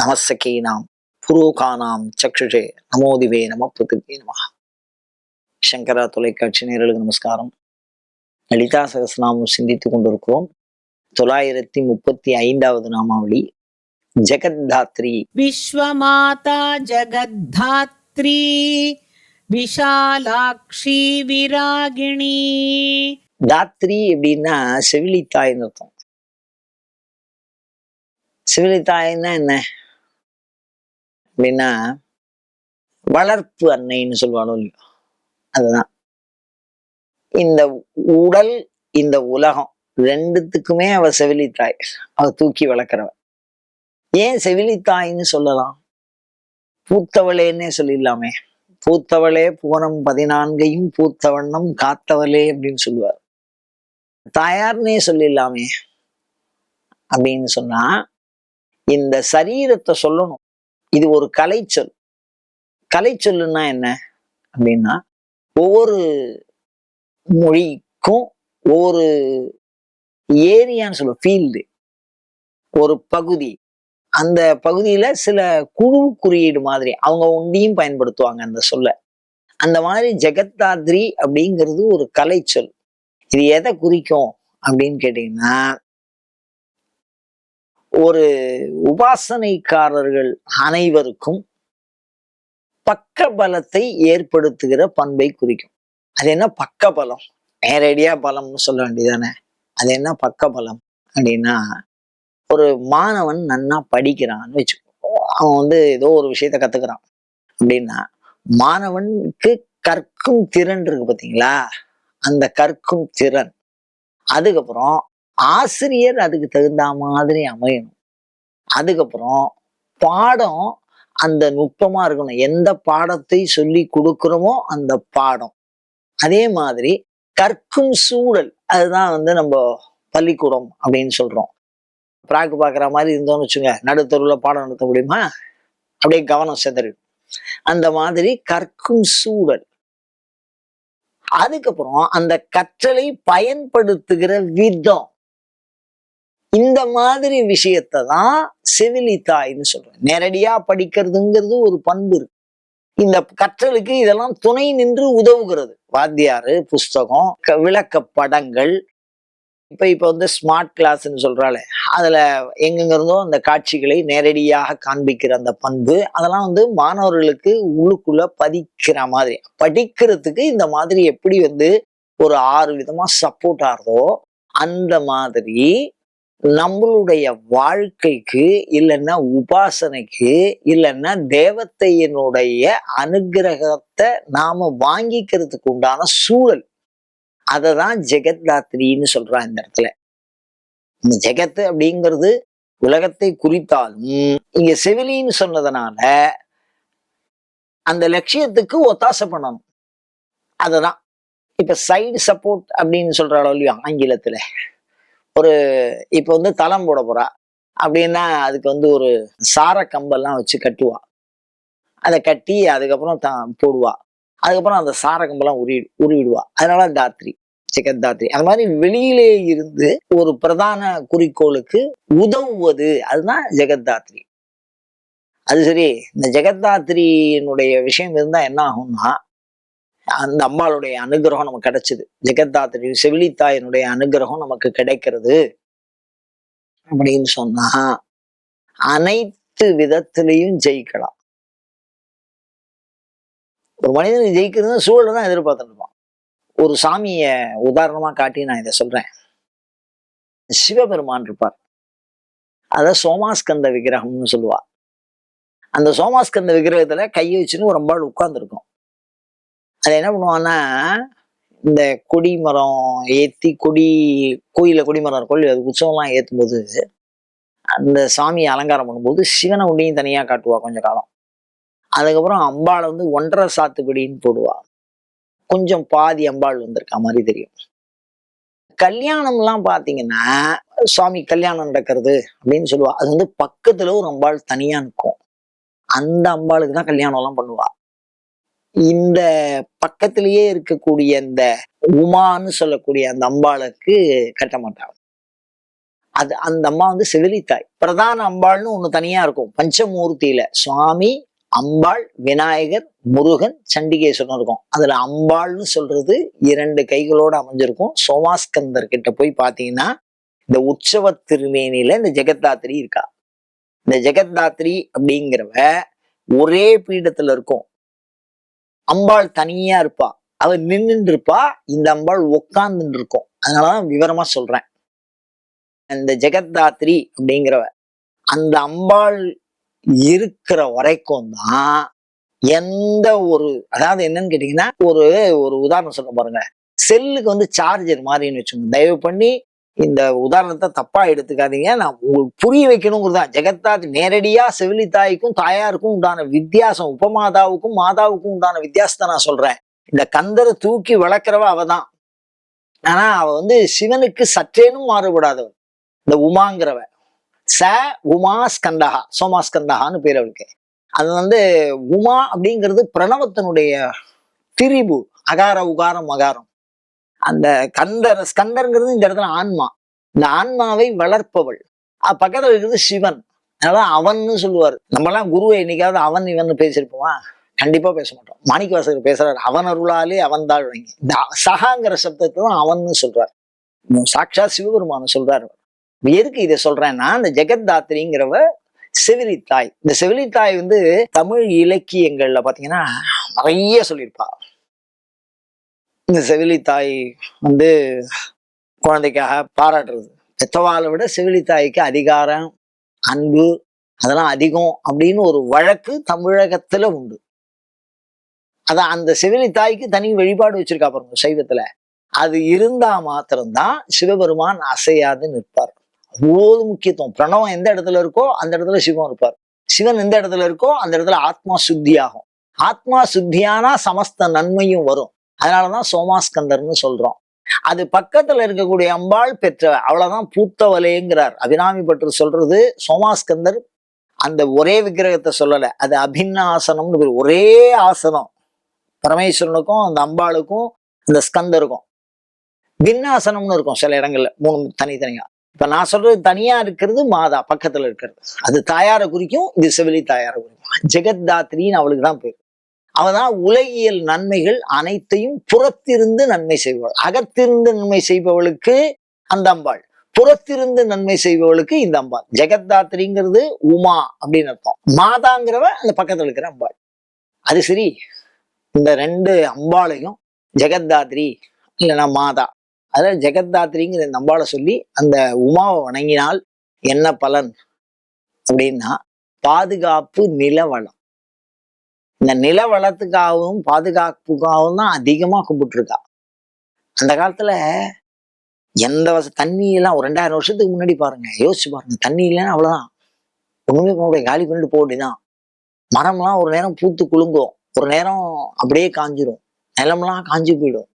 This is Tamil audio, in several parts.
நமசகீனாம் புரோகானாம். சக்ஷுஷே. நமோதிவே நம புதுவே நம. சங்கரா தொலைக்காட்சி நேரலுக்கு நமஸ்காரம். லலிதா சகசநாமம் சிந்தித்துக் கொண்டிருக்கிறோம். தொள்ளாயிரத்தி முப்பத்தி ஐந்தாவது நாமாவளி. ஜெகத்தாத்ரி. விஸ்வமாதா ஜெகத்தாத்ரி. விஷாலாட்சி விராகிணி. தாத்ரி அப்படின்னா செவிலித்தாய்ன்னு அர்த்தம். செவிலித்தாய்னா என்ன? அப்படின்னா வளர்ப்பு அன்னைன்னு சொல்லுவானோ இல்லையோ? அதுதான். இந்த உடல் இந்த உலகம் ரெண்டுத்துக்குமே அவ செவிலித்தாய். அவ தூக்கி வளர்க்குறவ ஏன் செவிலித்தாய்ன்னு சொல்லலாம்? பூத்தவளேன்னே சொல்லிடலாமே. பூத்தவளே பூனம் பதினான்கையும் பூத்தவண்ணம் காத்தவளே அப்படின்னு சொல்லுவார். தாயார்னே சொல்லிடலாமே. அப்படின்னு சொன்னா இந்த சரீரத்தை சொல்லணும். இது ஒரு கலைச்சொல். கலைச்சொல்லுன்னா என்ன? அப்படின்னா ஒவ்வொரு மொழிக்கும் ஒவ்வொரு ஏரியான்னு சொல்லுவோம் ஃபீல்டு ஒரு பகுதி. அந்த பகுதியில சில குழு குறியீடு மாதிரி அவங்க ஒண்டியும் பயன்படுத்துவாங்க அந்த சொல்ல. அந்த மாதிரி ஜெகத்தாத்ரி அப்படிங்கிறது ஒரு கலைச்சொல். இது எதை குறிக்கும் அப்படின்னு கேட்டீங்கன்னா ஒரு உபாசனைக்காரர்கள் அனைவருக்கும் பக்க பலத்தை ஏற்படுத்துகிற பண்பை குறிக்கும். அது என்ன? பக்க பலம் நேரடியா பலம்னு சொல்ல வேண்டியதானே அது என்ன? பக்க பலம் அப்படின்னா ஒரு மாணவன் நன்னா படிக்கிறான்னு வச்சுக்கோ. அவன் வந்து ஏதோ ஒரு விஷயத்த கத்துக்கிறான். அப்படின்னா மாணவனுக்கு கற்கும் திறன் இருக்கு பார்த்தீங்களா அந்த கற்கும் திறன். அதுக்கப்புறம் ஆசிரியர் அதுக்கு தகுந்த மாதிரி அமையணும். அதுக்கப்புறம் பாடம் அந்த நுட்பமா இருக்கணும். எந்த பாடத்தை சொல்லி கொடுக்குறோமோ அந்த பாடம். அதே மாதிரி கற்கும் சூழல் அதுதான் வந்து நம்ம பள்ளிக்கூடம் அப்படின்னு சொல்றோம். பிராக்கு பார்க்குற மாதிரி இருந்தோம்னு வச்சுங்க நடுத்தருவில் பாடம் நடத்த முடியுமா? அப்படியே கவனம் செதறிடும். அந்த மாதிரி கற்கும் சூழல். அதுக்கப்புறம் அந்த கற்றலை பயன்படுத்துகிற விதம். இந்த மாதிரி விஷயத்தை தான் செவிலித்தாய்ன்னு சொல்றேன். நேரடியா படிக்கிறதுங்கிறது ஒரு பண்பு இருக்கு. இந்த கற்றலுக்கு இதெல்லாம் துணை நின்று உதவுகிறது. வாத்தியாரு புஸ்தகம் க- விளக்க படங்கள் இப்ப இப்ப வந்து ஸ்மார்ட் கிளாஸ்ன்னு சொல்றாளே. அதுல எங்கெங்க இருந்தோ அந்த காட்சிகளை நேரடியாக காண்பிக்கிற அந்த பண்பு அதெல்லாம் வந்து மாணவர்களுக்கு உள்ளுக்குள்ள பதிக்கிற மாதிரி. படிக்கிறதுக்கு இந்த மாதிரி எப்படி வந்து ஒரு ஆறு விதமா சப்போர்ட் ஆகிறதோ அந்த மாதிரி நம்மளுடைய வாழ்க்கைக்கு இல்லைன்னா உபாசனைக்கு இல்லைன்னா தேவத்தையினுடைய அனுகிரகத்தை நாம வாங்கிக்கிறதுக்கு உண்டான சூழல். அதை தான் ஜெகத்தாத்ரின்னு சொல்றான் இந்த இடத்துல. இந்த ஜெகத்து அப்படிங்கிறது உலகத்தை குறித்தாலும் இங்க செவிலின்னு சொன்னதுனால அந்த லட்சியத்துக்கு ஒத்தாசை பண்ணணும். அததான். இப்ப சைடு சப்போர்ட் அப்படின்னு சொல்றாளோ இல்லையா ஆங்கிலத்துல. ஒரு இப்போ வந்து தளம் போட போறா. அப்படின்னா அதுக்கு வந்து ஒரு சார கம்பெல்லாம் வச்சு கட்டுவா. அதை கட்டி அதுக்கப்புறம் த போடுவா. அதுக்கப்புறம் அந்த சார கம்பெல்லாம் உரி உருவிடுவா. அதனால தாத்ரி ஜெகத்தாத்ரி அது மாதிரி வெளியிலே இருந்து ஒரு பிரதான குறிக்கோளுக்கு உதவுவது அதுதான் ஜெகத்தாத்ரி அது சரி இந்த ஜெகத்தாத்ரியினுடைய விஷயம் இருந்தா என்ன ஆகும்னா அந்த அம்பாளுடைய அனுகிரகம் நமக்கு கிடைச்சது. ஜெகத்தாத்திரி செவிலித்தாயனுடைய அனுகிரகம் நமக்கு கிடைக்கிறது அப்படின்னு சொன்னா அனைத்து விதத்திலையும் ஜெயிக்கலாம். ஒரு மனிதன் ஜெயிக்கிறது சூழலை தான் எதிர்பார்த்துட்டு இருப்பான். ஒரு சாமிய உதாரணமா காட்டி நான் இதை சொல்றேன். சிவபெருமான் இருப்பார். அத சோமாஸ்கந்த விக்கிரகம்னு சொல்லுவா. அந்த சோமாஸ்கந்த விக்கிரகத்துல கையை வச்சுன்னு ஒரு அம்பாள் உட்கார்ந்துருக்கும். அது என்ன பண்ணுவான்னா இந்த கொடி மரம் ஏற்றி கொடி கோயிலில் கொடி மரம் இருக்கும் இல்லையா, அது உற்சவம்லாம் ஏற்றும் போது அந்த சாமியை அலங்காரம் பண்ணும்போது சிவனை உண்டையும் தனியாக காட்டுவா கொஞ்ச காலம். அதுக்கப்புறம் அம்பாளை வந்து ஒன்றரை சாத்துப்படின்னு போடுவா. கொஞ்சம் பாதி அம்பாள் வந்திருக்கா மாதிரி தெரியும். கல்யாணம்லாம் பார்த்தீங்கன்னா சுவாமி கல்யாணம் நடக்கிறது அப்படின்னு சொல்லுவா. அது வந்து பக்கத்துல ஒரு அம்பாள் தனியா நிற்கும் அந்த அம்பாளுக்கு தான் கல்யாணம்லாம் பண்ணுவாள் பண்ணுவா. இந்த பக்கத்திலேயே இருக்கக்கூடிய இந்த உமான்னு சொல்லக்கூடிய அந்த அம்பாளுக்கு கட்ட மாட்டாங்க. அது அந்த அம்மா வந்து செவிலித்தாய். பிரதான அம்பாள்னு ஒண்ணு தனியா இருக்கும். பஞ்சமூர்த்தியில சுவாமி அம்பாள் விநாயகர் முருகன் சண்டிகேஸ்வரன் இருக்கும். அதுல அம்பாள்னு சொல்றது இரண்டு கைகளோட அமைஞ்சிருக்கும். சோமாஸ்கந்தர் கிட்ட போய் பாத்தீங்கன்னா இந்த உற்சவ திருமேனியில இந்த ஜெகத்தாத்திரி இருக்கா. இந்த ஜெகத்தாத்திரி அப்படிங்கிறவ ஒரே பீடத்துல இருக்கும். அம்பாள் தனியா இருப்பா. அவ நின்னுட்டு இருப்பா இந்த அம்பாள் உட்கார்ந்துட்டு இருக்கும் அதனாலதான் விவரமா சொல்றேன். இந்த ஜெகத்தாத்ரி அப்படிங்கிறவ. அந்த அம்பாள் இருக்கிற வரைக்கும் தான் எந்த ஒரு அதாவது என்னன்னு கேட்டீங்கன்னா ஒரு ஒரு உதாரணம் சொல்ல பாருங்க. செல்லுக்கு வந்து சார்ஜர் மாதிரின்னு வச்சுக்கோங்க. தயவு பண்ணி இந்த உதாரணத்தை தப்பா எடுத்துக்காதீங்க. நான் உங்களுக்கு புரிய வைக்கணுங்கிறது தான். ஜெகத்தாத் நேரடியா செவிலி தாய்க்கும் தாயாருக்கும் உண்டான வித்தியாசம் உபமாதாவுக்கும் மாதாவுக்கும் உண்டான வித்தியாசத்தை நான் சொல்றேன். இந்த கந்தரை தூக்கி வளர்க்கிறவ அவ தான். ஆனா அவ வந்து சிவனுக்கு சற்றேனும் மாறுபடாதவன் இந்த உமாங்கிறவ. ச உமா ஸ்கந்தகா சோமா ஸ்கந்தகான்னு பேர் அவளுக்கு. அது வந்து உமா அப்படிங்கிறது பிரணவத்தினுடைய திரிபு அகார உகாரம் அகாரம் அந்த கந்தர் ஸ்கந்தர்ங்கிறது இந்த இடத்துல ஆன்மா. இந்த ஆன்மாவை வளர்ப்பவள். பக்கத்துல இருக்கிறது சிவன். அதனால அவன்னு சொல்லுவார். நம்மலாம் குருவை என்னைக்காவது அவன் இவன் பேசியிருப்போமா? கண்டிப்பா பேச மாட்டோம். மாணிக்க வாசகர் பேசுறாரு அவன் அருளாலே அவன் தாழ் வாங்கி இந்த சகாங்கிற சப்தத்தை தான் அவன்னு சொல்றார். சாட்சா சிவபெருமான சொல்றாரு. எதுக்கு இதை சொல்றேன்னா இந்த ஜெகத்தாத்திரிங்கிறவ செவிலித்தாய். இந்த செவிலித்தாய் வந்து தமிழ் இலக்கியங்கள்ல பாத்தீங்கன்னா நிறைய சொல்லியிருப்பா. இந்த செவிலி தாய் வந்து குழந்தைக்காக பாராட்டுறது. பெத்தவாளை விட செவிலி தாய்க்கு அதிகாரம் அன்பு அதெல்லாம் அதிகம் அப்படின்னு ஒரு வழக்கு தமிழகத்துல உண்டு. அதான் அந்த செவிலி தாய்க்கு தனி வழிபாடு வச்சிருக்கா பாருங்க சைவத்துல. அது இருந்தா மாத்திரம்தான் சிவபெருமான் அசையாது நிற்பார். அவ்வளவு முக்கியத்துவம். பிரணவம் எந்த இடத்துல இருக்கோ அந்த இடத்துல சிவம் இருப்பார். சிவன் எந்த இடத்துல இருக்கோ அந்த இடத்துல ஆத்மா சுத்தி ஆகும் ஆத்மா சுத்தியானா சமஸ்த நன்மையும் வரும். அதனாலதான் சோமாஸ்கந்தர்னு சொல்றோம். அது பக்கத்துல இருக்கக்கூடிய அம்பாள் பெற்ற அவ்வளவுதான் பூத்தவலேங்கிறார் அபிராமி பற்று சொல்றது சோமாஸ்கந்தர் அந்த ஒரே விக்கிரகத்தை சொல்லல. அது அபின்ன ஆசனம்னு ஒரே ஆசனம். பரமேஸ்வரனுக்கும் அந்த அம்பாளுக்கும் அந்த ஸ்கந்தருக்கும். பின்னாசனம்னு இருக்கும் சில இடங்கள்ல மூணு தனித்தனியா. இப்ப நான் சொல்றது தனியா இருக்கிறது மாதா பக்கத்துல இருக்கிறது. அது தாயாரை குறிக்கும் இது செவிலி தாயாரை குறிக்கும். ஜெகத்தாத்திரின்னு அவளுக்கு தான் பேர். அவதான் உலகியல் நன்மைகள் அனைத்தையும் புறத்திருந்து நன்மை செய்பவள். அகத்திருந்து நன்மை செய்பவளுக்கு அந்த அம்பாள். புறத்திருந்து நன்மை செய்பவளுக்கு இந்த அம்பாள். ஜெகத்தாத்திரிங்கிறது உமா அப்படின்னு அர்த்தம். மாதாங்கிறவ அந்த பக்கத்துல இருக்கிற அம்பாள். அது சரி இந்த ரெண்டு அம்பாளையும் ஜெகத்தாத்ரி இல்லைன்னா மாதா. அதாவது ஜெகத்தாத்ரிங்கிற இந்த அம்பாளை சொல்லி அந்த உமாவை வணங்கினால் என்ன பலன்? அப்படின்னா பாதுகாப்பு நிலவளம். இந்த நில வளத்துக்காகவும் பாதுகாப்புக்காகவும் தான் அதிகமாக கும்பிட்டுருக்கா. அந்த காலத்துல எந்த வச தண்ணி எல்லாம் ஒரு ரெண்டாயிரம் வருஷத்துக்கு முன்னாடி பாருங்க யோசிச்சு பாருங்க தண்ணி இல்லைன்னா அவ்வளவுதான். ஒன்றுமே முடியாது காலி பண்ணிட்டு போக வேண்டியதுதான். மரம்லாம் ஒரு நேரம் பூத்து குலுங்கும் ஒரு நேரம் அப்படியே காஞ்சிரும் நிலம்லாம் காஞ்சி போயிடும்.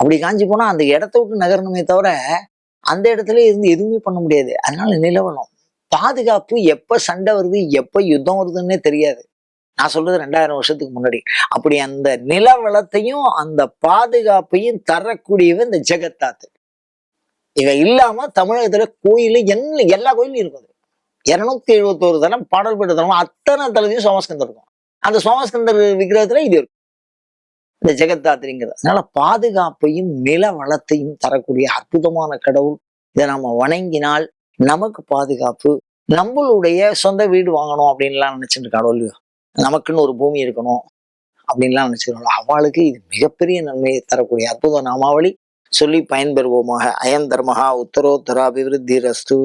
அப்படி காஞ்சி போனால் அந்த இடத்த விட்டு நகரணுமே தவிர அந்த இடத்துல இருந்து எதுவுமே பண்ண முடியாது. அதனால நிலவனம் பாதுகாப்பு எப்போ சண்டை வருது எப்போ யுத்தம் வருதுன்னே தெரியாது. நான் சொல்றது ரெண்டாயிரம் வருஷத்துக்கு முன்னாடி. அப்படி அந்த நிலவளத்தையும் அந்த பாதுகாப்பையும் தரக்கூடியவ இந்த ஜெகத்தாத்து. இவ இல்லாம தமிழகத்துல கோயில் என்ன எல்லா கோயிலும் இருக்கும் இருநூத்தி எழுபத்தோரு தரம் பாடல் பெற்ற தரம் அத்தனை தளத்தையும் சோமஸ்கந்தர் இருக்கும். அந்த சோமஸ்கந்தர் விக்கிரகத்துல இது இருக்கும். இந்த ஜெகத்தாத்திரிங்கிறது. அதனால பாதுகாப்பையும் நில வளத்தையும் தரக்கூடிய அற்புதமான கடவுள். இதை நாம வணங்கினால் நமக்கு பாதுகாப்பு. நம்மளுடைய சொந்த வீடு வாங்கணும் அப்படின்லாம் நினைச்சிட்டு இருக்காடோ இல்லையோ நமக்குன்னு ஒரு பூமி இருக்கணும் அப்படின்லாம் நினைச்சிருக்கோம் அவளுக்கு இது மிகப்பெரிய நன்மையை தரக்கூடிய அற்புத நாமாவளி சொல்லி பயன்பெறுவோமாக. அயன் தர்மஹா உத்தரோத்தர அபிவிருத்தி ரஸ்து